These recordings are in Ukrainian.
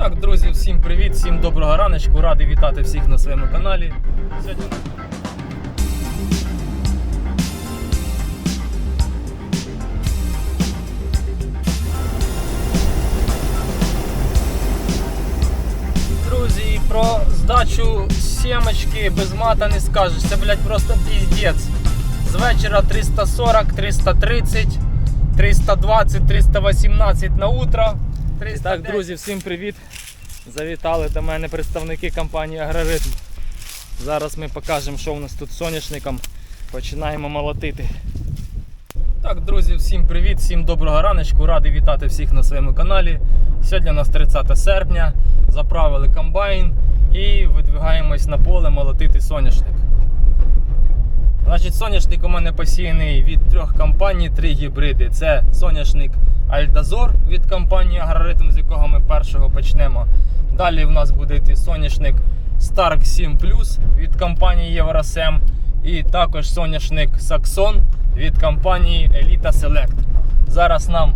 Так, друзі, всім привіт, всім доброго раночку. Радий вітати всіх на своєму каналі. Сьогодні Друзі, про здачу сімочки без мата не скажеш. Це, блядь, просто піздець. З вечора 340, 330, 320, 318 на утро. Так, друзі, всім привіт. Завітали до мене представники компанії Агроритм. Зараз ми покажемо, що у нас тут з соняшником. Починаємо молотити. Так, друзі, всім привіт, всім доброго раночку. Радий вітати всіх на своєму каналі. Сьогодні у нас 30 серпня. Заправили комбайн і видвигаємось на поле молотити соняшник. Значить, соняшник у мене посіяний від трьох компаній, три гібриди. Це соняшник Альдазор від компанії Агроритм, з якого ми першого почнемо. Далі в нас буде йти соняшник Stark 7 від компанії Євросем. І також соняшник Saxon від компанії Elita Select. Зараз нам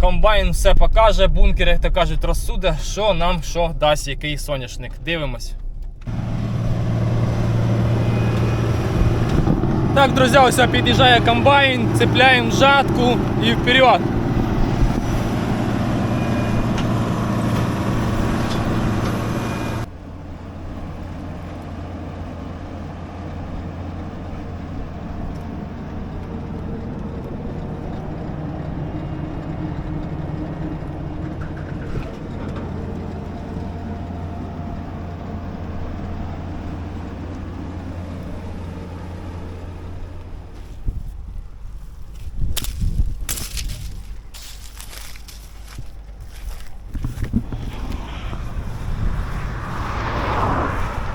комбайн все покаже, бункер, як то кажуть, розсуде, що нам що дасть який соняшник. Дивимось. Так, друзі, ось під'їжджає комбайн, цепляємо жатку і вперед.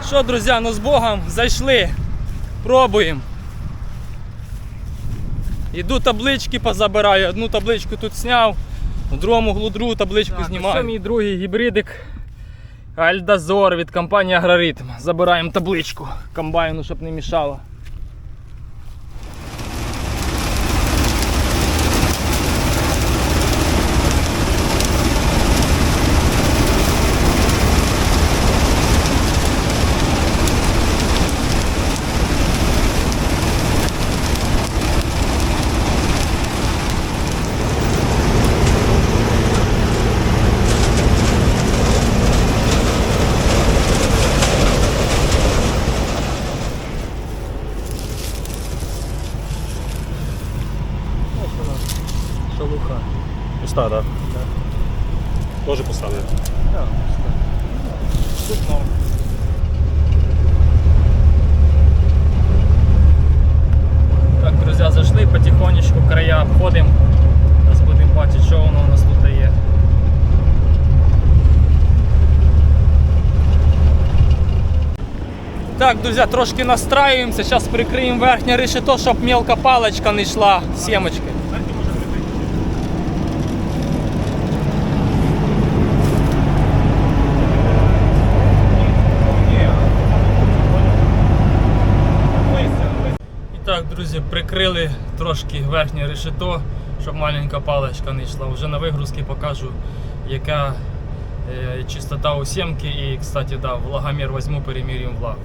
Що, друзі, ну з Богом зайшли. Пробуємо. Іду таблички позабираю. Одну табличку тут зняв, в другому углу другу табличку знімаю. Це мій другий гібридик Альдазор від компанії Агроритм. Забираємо табличку комбайну, щоб не мішало. Шелуха. Пуста, да? Тоже пуста, да? Так, Тут норм. Так, друзі, зайшли потихонечку, края обходимо. Зараз будемо бачити, що воно у нас тут є. Так, друзі, трошки настраюємося, зараз прикриємо верхнє решето, щоб мелка паличка не йшла з сімочки. І так, друзі, прикрили трошки верхнє решето, щоб маленька паличка не йшла. Вже на вигрузці покажу, яка е, чистота у сімки. І, кстати, да, влагомір візьму, перемірюємо влагу.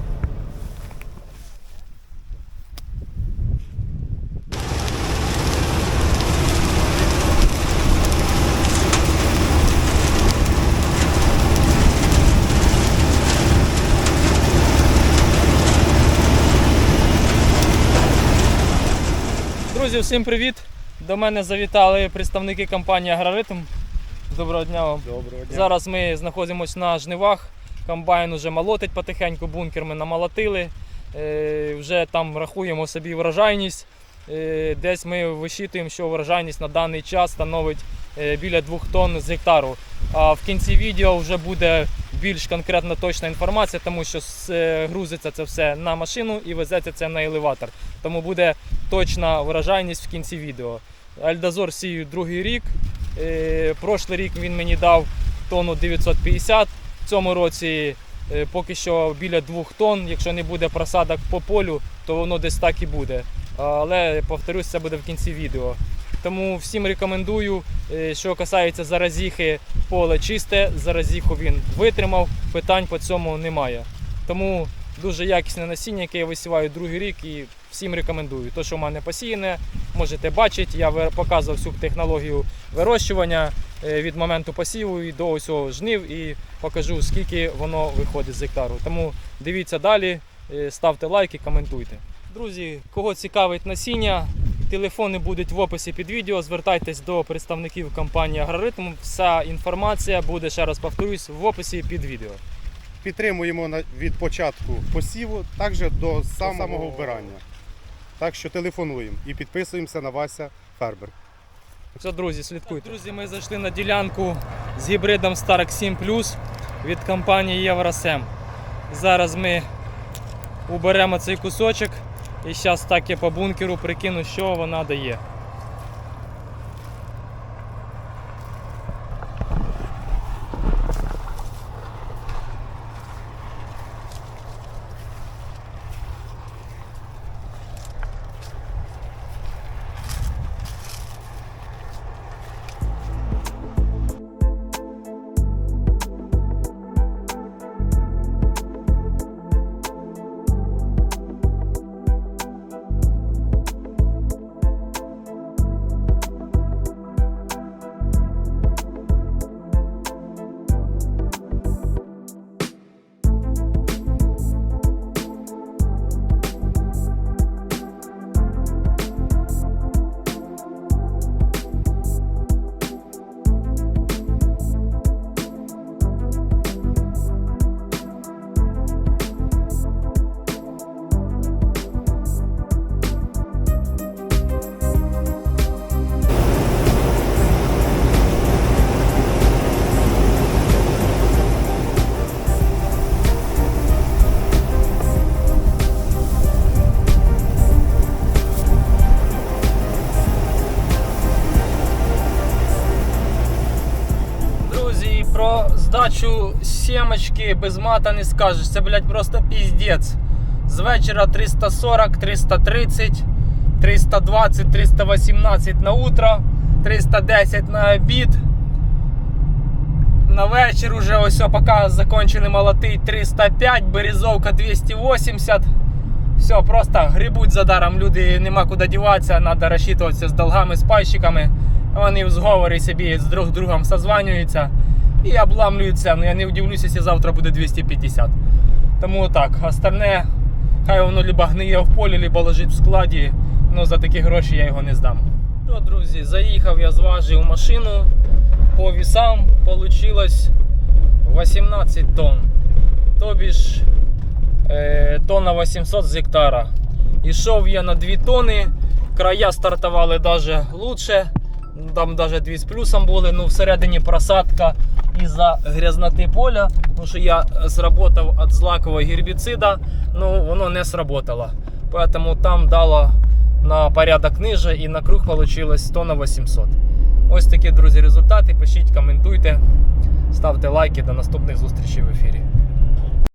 Друзі, всім привіт! До мене завітали представники компанії Агроритм. Доброго дня вам. Доброго дня. Зараз ми знаходимося на жнивах. Комбайн уже молотить потихеньку, бункер ми намолотили. Е, вже там рахуємо собі врожайність. Е, десь ми висчитуємо, що врожайність на даний час становить е, біля 2 тонн з гектару. А в кінці відео вже буде більш конкретна точна інформація, тому що е, грузиться це все на машину і везеться це на елеватор. Тому буде точна врожайність в кінці відео. Альдазор сію другий рік. Е, прошлий рік він мені дав тонну 950. В цьому році е, поки що біля 2 тонн. Якщо не буде просадок по полю, то воно десь так і буде. Але повторюсь, це буде в кінці відео. Тому всім рекомендую, е, що касається заразіхи, поле чисте, заразіху він витримав, питань по цьому немає. Тому дуже якісне насіння, яке я висіваю другий рік і всім рекомендую. То, що в мене посіяне, можете бачити, я показував всю технологію вирощування е, від моменту посіву і до усього жнив і покажу, скільки воно виходить з гектару. Тому дивіться далі, е, ставте лайки, коментуйте. Друзі, кого цікавить насіння, телефони будуть в описі під відео. Звертайтесь до представників компанії Агроритм. Вся інформація буде, ще раз повторюсь, в описі під відео. Підтримуємо від початку посіву, також до самого вбирання. Так що телефонуємо і підписуємося на Вася Фербер. Все, друзі, слідкуйте. Друзі, ми зайшли на ділянку з гібридом Stark 7 Plus від компанії Євросем. Зараз ми уберемо цей кусочок і зараз так я по бункеру прикину, що вона дає. Про здачу сімочки без мата не скажеш. Це, блядь, просто піздець. З вечора 340, 330, 320, 318 на утро, 310 на обід. На вечір уже ось поки закончили молотить 305, березовка 280. Все, просто грибуть за даром. Люди нема куди діватися, треба розчитуватися з долгами, з пайщиками. Вони в зговорі собі з друг другом созванюються і обламлюються. Ну я не удивлюся, якщо завтра буде 250. Тому так, остальне, хай воно либо гниє в полі, либо лежить в складі. Ну за такі гроші я його не здам. То, друзі, заїхав я зважив машину. По вісам вийшло 18 тонн. Тобі ж е, тонна 800 з гектара. Ішов я на 2 тони. Края стартували навіть лучше. Там навіть 2 з плюсом були. Ну, всередині просадка із-за грязноти поля. Тому що я зработав від злакового гербіцида, ну воно не сработало. Поэтому там дало на порядок ниже і на круг вийшло на 800. Ось такі, друзі, результати. Пишіть, коментуйте, ставте лайки. До наступних зустрічей в ефірі.